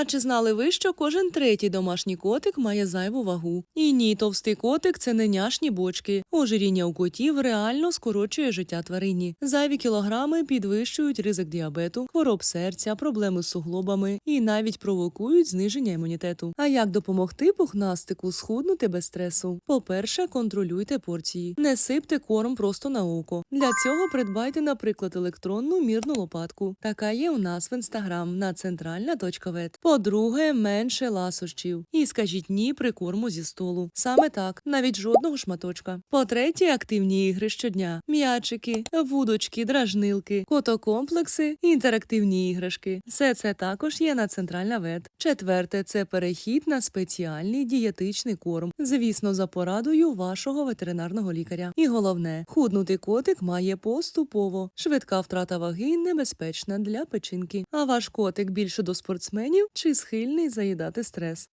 А чи знали ви, що кожен третій домашній котик має зайву вагу? І ні, товстий котик це не няшні бочки. Ожиріння у котів реально скорочує життя тварині. Зайві кілограми підвищують ризик діабету, хвороб серця, проблеми з суглобами і навіть провокують зниження імунітету. А як допомогти пухнастику схуднути без стресу? По-перше, контролюйте порції. Не сипте корм просто на око. Для цього придбайте, наприклад, електронну мірну лопатку. Така є у нас в інстаграм на центральна.вет. По-друге, менше ласощів. І скажіть ні прикорму зі столу. Саме так, навіть жодного шматочка. По-третє, активні ігри щодня: м'ячики, вудочки, дражнилки, котокомплекси, інтерактивні іграшки. Все це також є на центральна вет. Четверте, це перехід на спеціальний дієтичний корм. Звісно, за порадою вашого ветеринарного лікаря. І головне, худнути котик має поступово. Швидка втрата ваги небезпечна для печінки. А ваш котик більше до спортсменів чи схильний заїдати стрес?